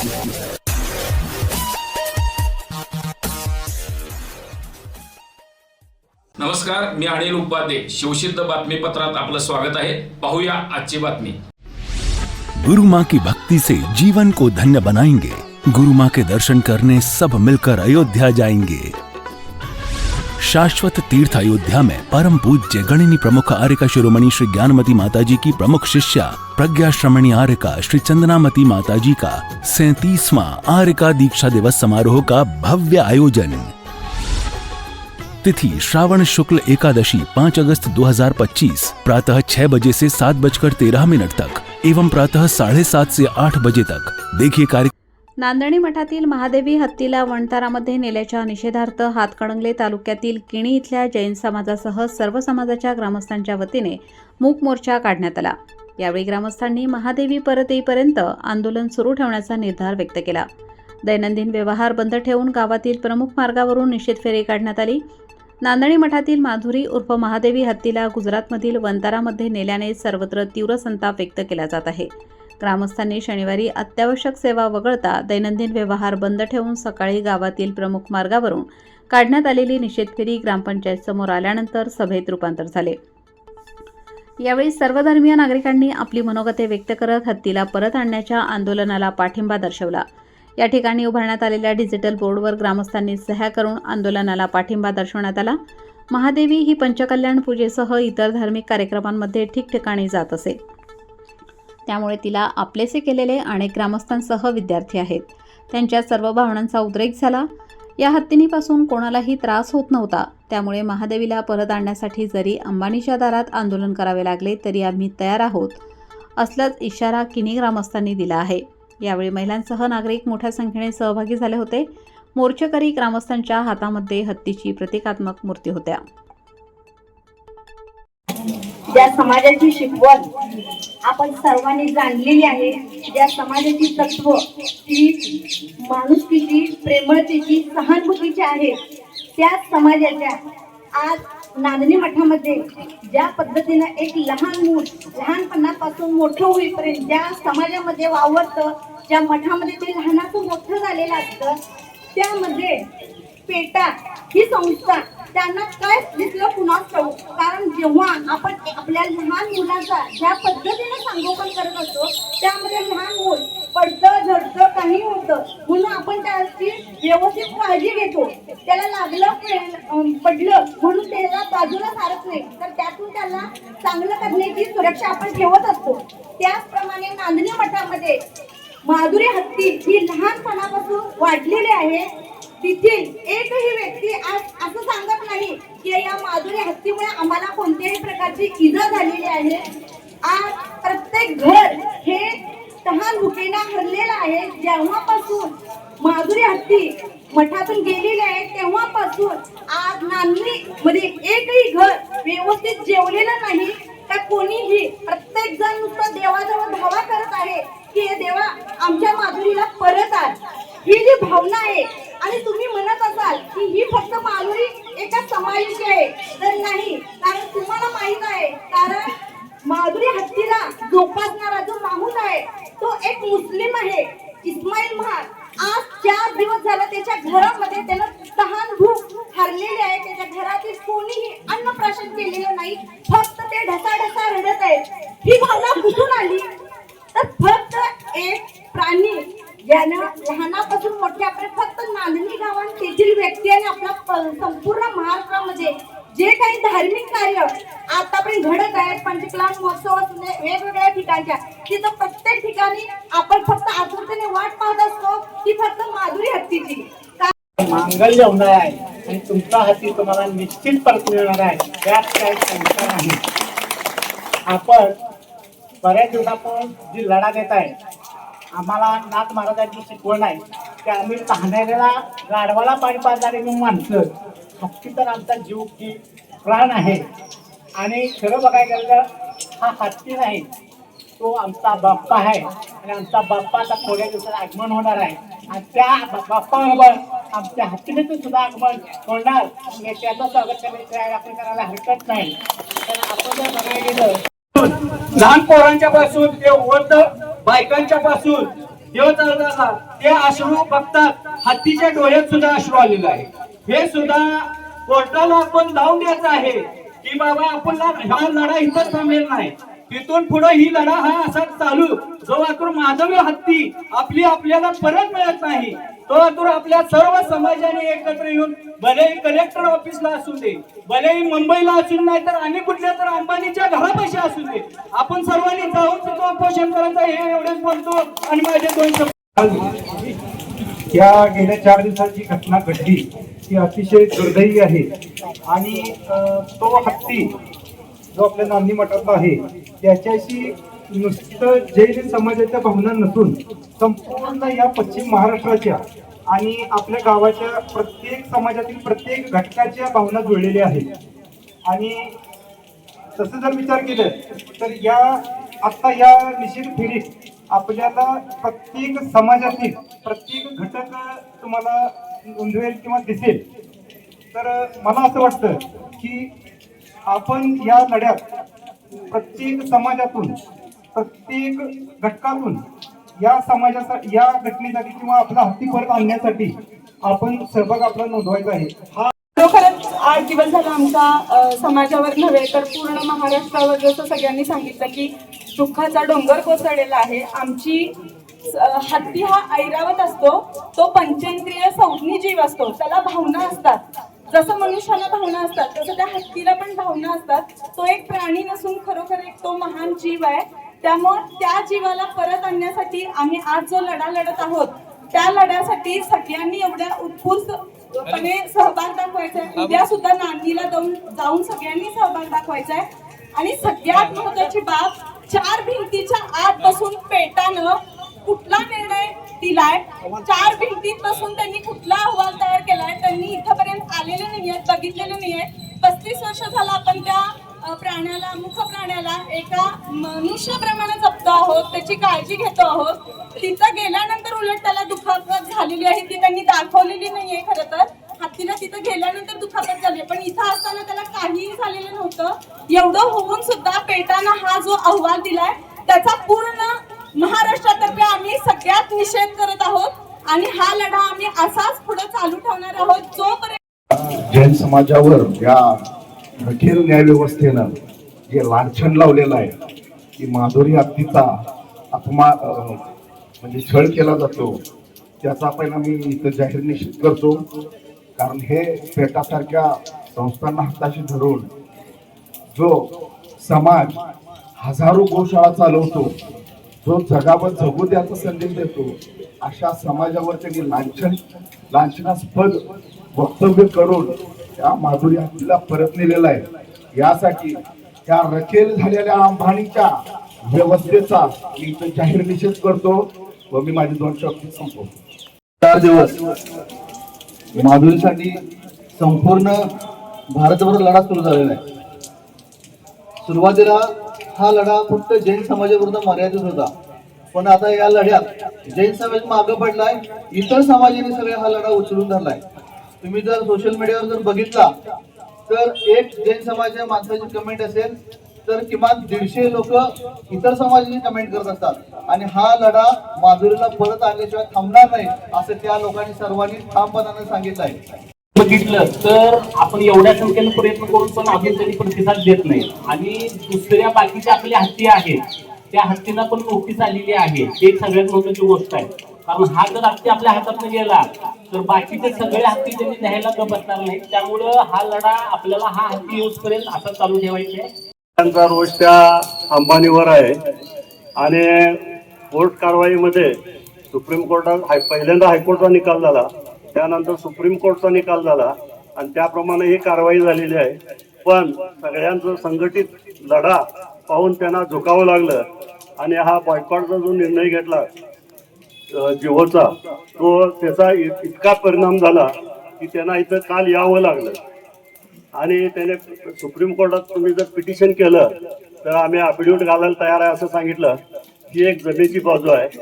नमस्कार, मी अनिल उपाध्ये. शिवसिद्ध बातमीपत्रात आपलं स्वागत आहे. पाहूया आजची बातमी. गुरु माँ की भक्ति से जीवन को धन्य बनाएँगे। गुरु माँ के दर्शन करने सब मिलकर अयोध्या जाएँगे। शाश्वत तीर्थ अयोध्या में परम पूज्य गणिनी प्रमुख आर्यका शिरोमणि श्री ज्ञानमती माता जी की प्रमुख शिष्या प्रज्ञा श्रमणी आर्यका श्री चंदनामती माताजी का सैतीसवा आर्यका दीक्षा दिवस समारोह का भव्य आयोजन। तिथि श्रावण शुक्ल एकादशी 5 अगस्त 2025 प्रातः छह बजे से सात बजकर तेरह मिनट तक एवं प्रातः साढ़े सात से आठ बजे तक। देखिए कार्य नांदणी मठातील महादेवी हत्तीला वणतारामध्ये नेल्याच्या निषेधार्थ हातकणंगले तालुक्यातील किणी इथल्या जैन समाजासह सर्व समाजाच्या ग्रामस्थांच्या वतीने मूक मोर्चा काढण्यात आला. यावेळी ग्रामस्थांनी महादेवी परत येईपर्यंत आंदोलन सुरू ठेवण्याचा निर्धार व्यक्त केला. दैनंदिन व्यवहार बंद ठेवून गावातील प्रमुख मार्गावरून निषेध फेरी काढण्यात आली. नांदणी मठातील माधुरी उर्फ महादेवी हत्तीला गुजरातमधील वंतारामध्ये नेल्याने सर्वत्र तीव्र संताप व्यक्त केला जात आहे. ग्रामस्थांनी शनिवारी अत्यावश्यक सेवा वगळता दैनंदिन व्यवहार बंद ठेवून सकाळी गावातील प्रमुख मार्गावरून काढण्यात आलेली निषेध फेरी ग्रामपंचायत समोर आल्यानंतर सभेत रूपांतर झाले. यावेळी सर्वधर्मीय नागरिकांनी आपली मनोगते व्यक्त करत हत्तीला परत आणण्याच्या आंदोलनाला पाठिंबा दर्शवला. या ठिकाणी उभारण्यात आलेल्या डिजिटल बोर्डवर ग्रामस्थांनी सह्या करून आंदोलनाला पाठिंबा दर्शवण्यात आला. महादेवी ही पंचकल्याण पूजेसह इतर धार्मिक कार्यक्रमांमध्ये ठिकठिकाणी जात असे. त्यामुळे तिला आपलेसे केलेले अनेक ग्रामस्थांसह विद्यार्थी आहेत. त्यांच्या सर्व भावनांचा उद्रेक झाला. या हत्तीनीपासून कोणालाही त्रास होत नव्हता. त्यामुळे महादेवीला परत आणण्यासाठी जरी अंबानीच्या दारात आंदोलन करावे लागले तरी आम्ही तयार आहोत असलाच इशारा किनी ग्रामस्थांनी दिला आहे. यावेळी महिलांसह नागरिक मोठ्या संख्येने सहभागी झाले होते. मोर्चेकरी ग्रामस्थांच्या हातामध्ये हत्तीची प्रतिकात्मक मूर्ती होत्या. ज्या समाजाची शिकवण आपण सर्वांनी जाणलेली आहे ज्या समाजाची तत्व ती माणुसकीची प्रेमळतेची सहानुभूतीची आहे त्या समाजाच्या आज नांदणी मठामध्ये ज्या पद्धतीनं एक लहान मूल लहानपणापासून मोठं होईपर्यंत ज्या समाजामध्ये वावरतं ज्या मठामध्ये ते लहानाचं मोठं झालेलं असतं त्यामध्ये पेटा ही संस्था त्यांना काय दिसलं पुन्हा ठाऊक? कारण जेव्हा आपण आपल्या लहान मुलाचा ज्या पद्धतीने संगोपन करत असतो त्यामध्ये लहान मूल पडतं झडतं काही होतं म्हणून आपण त्याची व्यवस्थित काळजी घेतो. त्याला लागलं पडलं म्हणून त्याला बाजूला सारत नाही. तर त्यातून त्याला चांगलं करण्याची सुरक्षा आपण ठेवत असतो. त्याचप्रमाणे नांदणी मठामध्ये माधुरी हत्ती ही लहानपणापासून वाढलेली आहे. तिथे एकही व्यक्ती आज असं सांगत नाही की या माधुरी हत्तीमुळे आम्हाला कोणत्याही प्रकारची इजा झालेली आहे आज प्रत्येक घर हे तहान भुकेला हरलेलं आहे जेव्हापासून माधुरी हत्ती मठातून गेलेली आहे तेव्हापासून आज नांदणी मध्ये म्हणजे एकही घर व्यवस्थित जेवलेलं नाही का कोणीही प्रत्येक जण नुसतं देवाजवळ धावा करत आहे की हे देवा आमच्या माधुरीला परत आण. ही जी भावना आहे आणि तुम्ही म्हणत असाल की ही फक्त माधुरी एका समाजाची आहे तर नाही कारण तुम्हाला माहीत आहे कारण माधुरी हत्तीला जोपासणारा जो माहूल आहे तो एक मुस्लिम आहे इस्माईल महार आज चार दिवस झाला त्याच्या घरामध्ये त्यानं तहान भूक हरलेली आहे त्याच्या घरातील कोणीही अन्न प्राशन केलेलं नाही फक्त ते ढसा ढसा रडत आहेत ही भावना कुठून आली? तर फक्त एक प्राणी ज्यानं लहानापासून मोठ्यापर्यंत फक्त नांदणी गावात तेथील व्यक्ती आणि आपला संपूर्ण महाराष्ट्रामध्ये जे काही धार्मिक कार्य आतापर्यंत घडत आहेत पंचकलान महोत्सव वेगवेगळ्या ठिकाणच्या तिथं प्रत्येक ठिकाणी आपण फक्त आतुरतेने वाट पाहत असतो ती फक्त माधुरी हत्तीची. मांगल्य होणार आहे आणि तुमचा हत्ती तुम्हाला निश्चित परत मिळणार आहे. त्यात काही शंका नाही. आपण बऱ्याच दिवसापासून जी लढा देत आहे आम्हाला नाथ महाराजांची शिकवण आहे की आम्ही पाहणाऱ्याला गाढवाला पाणी पाजणारे मी माणसं हत्ती तर आमचा जीव की प्राण आहे. आणि खरं बघायला गेलं तर हा हत्ती नाही तो आमचा बाप्पा आहे. आणि आमचा बाप्पा आता थोड्या दिवसात आगमन होणार आहे. आणि त्या बाप्पाबरोबर आमच्या हत्तीने सुद्धा आगमन होणार. त्याचं स्वागत करण्याची आपण करायला हरकत नाही. तर आपण जर बघायला गेलं लहान पोरांच्या पासून ते वृद्ध बायकांच्या पासून देव चालताना ते अश्रू बघतात. हत्तीच्या डोळ्यात सुद्धा अश्रू आलेला आहे हे सुद्धा कोर्टाला आपण लावून द्यायचं आहे की बाबा आपण हा लढा इथं थांबेल नाही. तिथून पुढे ही लढा हा असा चालू. जो आतूर माधवी हत्ती आपली आपल्याला परत मिळत नाही. तो आपल्या सर्व समाजाने एकत्र येऊन भलेही कलेक्टर ऑफिसला असू दे भलेही मुंबईला असू नाही तर आणि कुठल्या तर अंबानीच्या घरापाशी असू दे आपण सर्वांनी जाऊन तिथं उपोषण करायचं हे एवढेच बोलतो आणि माझे दोन शब्द या गेल्या चार दिवसांची घटना घडली ती अतिशय दुर्दैवी आहे. आणि तो हत्ती जो आपल्या नांदी मठातला आहे त्याच्याशी नुसतं जैन समाजाच्या भावना नसून संपूर्ण या पश्चिम महाराष्ट्राच्या आणि आपल्या गावाच्या प्रत्येक समाजातील प्रत्येक घटकाच्या भावना जुळलेल्या आहेत. आणि तसं जर विचार केलं तर या आत्ता या निषेध फेरीत आपल्याला प्रत्येक समाजातील प्रत्येक घटक तुम्हाला नोंदवेल किंवा दिसेल. तर मला असं वाटतं की आपण या लढ्यात प्रत्येक समाजातून प्रत्येक घटकातून या समाजाचा या घटनेसाठी किंवा आपला हत्ती परत आणण्यासाठी आपण सहभाग आपला नोंदवायचा आहे. हा खरोखरच आठ दिवस झाला आमचा समाजावर नव्हे तर पूर्ण महाराष्ट्रावर जसं सगळ्यांनी सांगितलं की दुःखाचा डोंगर कोसळलेला आहे. आमची हत्ती हा ऐरावत असतो तो पंचेंद्रिय संज्ञी जीव असतो. त्याला भावना असतात. जसं मनुष्याला भावना असतात तसं त्या हत्तीला पण भावना असतात. तो एक प्राणी नसून खरोखर एक तो महान जीव आहे. त्यामुळे त्या जीवाला परत आणण्यासाठी आम्ही आज जो लढा लढत आहोत त्या लढ्यासाठी सगळ्यांनी एवढ्या उत्फुल्लपणे सहभाग दाखवायचा आहे उद्या सुद्धा नांदीला जाऊन जाऊन सगळ्यांनी सहभाग दाखवायचा आहे आणि सगळ्यात महत्वाची बाब चार भिंतीच्या आत बसून पेटानं कुठला निर्णय दिलाय? चार भिंतीत बसून त्यांनी कुठला अहवाल तयार केलाय? त्यांनी इथपर्यंत आलेले नाही आहेत बघितलेले नाही आहेत पस्तीस वर्ष झालं आपण त्या प्राण्याला मुख प्राण्याला एका मनुष्य प्रमाणे जपतो आहोत त्याची काळजी घेतो आहोत. तिथं गेल्यानंतर उलट त्याला दुखापत झालेली आहे ती त्यांनी दाखवलेली नाहीये खरं तर. हत्तीला तिथं गेल्यानंतर दुखापत झाली पण इथं असताना त्याला काहीही झालेलं नव्हतं. एवढं होऊन सुद्धा पेटानं हा जो अहवाल दिलाय त्याचा पूर्ण महाराष्ट्रातर्फे आम्ही सगळ्यात निषेध करत आहोत. आणि हा लढा आम्ही असाच पुढे चालू ठेवणार आहोत जोपर्यंत जैन समाजावर या कठीण न्यायव्यवस्थेनं जे लांछन लावलेलं आहे की माधुरी हत्तीचा अपमान म्हणजे छळ केला जातो त्याचा परिणाम मी इथं जाहीर निश्चित करतो. कारण हे पेटासारख्या संस्थांना हाताशी धरून जो समाज हजारो गोशाळा चालवतो जो जगावर जगू द्याचा संदेश देतो अशा समाजावर त्यांनी लांछन लांछनास्पद वक्तव्य करून त्या माधुरी हत्तीला परत नेलेला आहे. यासाठी त्या रखेल झालेल्या अंबानीच्या व्यवस्थेचा मी इथं जाहीर निषेध करतो व मी माझे दोन शब्द संपवतो. चार दिवस. माधुरीसाठी संपूर्ण भारतभर लढा सुरू झालेला आहे. सुरुवातीला हा लढा फक्त जैन समाजाविरुद्ध मर्यादित होता. पण आता या लढ्यात जैन समाज मागं पडलाय इतर समाजाने सगळे हा लढा उचलून धरलाय. तुम्ही जर सोशल मीडियावर जर बघितला तर एक जैन समाजाच्या माणसाची कमेंट असेल तर किमान दीडशे लोक इतर समाजाची कमेंट करत असतात. आणि हा लढा माधुरीला परत आणल्याशिवाय थांबणार नाही असं त्या लोकांनी सर्वांनी ठामपणाने सांगितलं आहे. बघितलं तर आपण एवढ्या संख्येनं प्रयत्न करून पण अजून त्यांनी प्रतिसाद देत नाही. आणि दुसऱ्या बाकीच्या आपल्या हत्ती आहेत. त्या हत्तींना पण नोटीस आलेली आहे. ही एक सगळ्यात महत्वाची गोष्ट आहे. कारण हा जर हत्ती आपल्या हातात गेला तर बाकीचे सगळे हत्ती त्यांनी न्यायला बसणार नाही त्यामुळं हा लढा आपल्याला हा हत्ती यूज करेल असं चालू ठेवायचा त्यांचा रोष त्या अंबानीवर आहे. आणि कोर्ट कारवाईमध्ये सुप्रीम कोर्टात हाय पहिल्यांदा हायकोर्टचा निकाल झाला त्यानंतर सुप्रीम कोर्टचा निकाल झाला आणि त्याप्रमाणे ही कारवाई झालेली आहे. पण सगळ्यांचं संघटित लढा पाहून त्यांना झुकावं लागलं. आणि हा बॉयकॉटचा जो निर्णय घेतला जिओचा तो त्याचा इत- इतका परिणाम झाला की त्यांना इथं काल यावं लागलं. आणि त्याने सुप्रीम कोर्टात तुम्ही जर पिटिशन केलं तर आम्ही अफिडेविट घालायला तयार आहे असं सांगितलं ही एक जमेची बाजू आहे.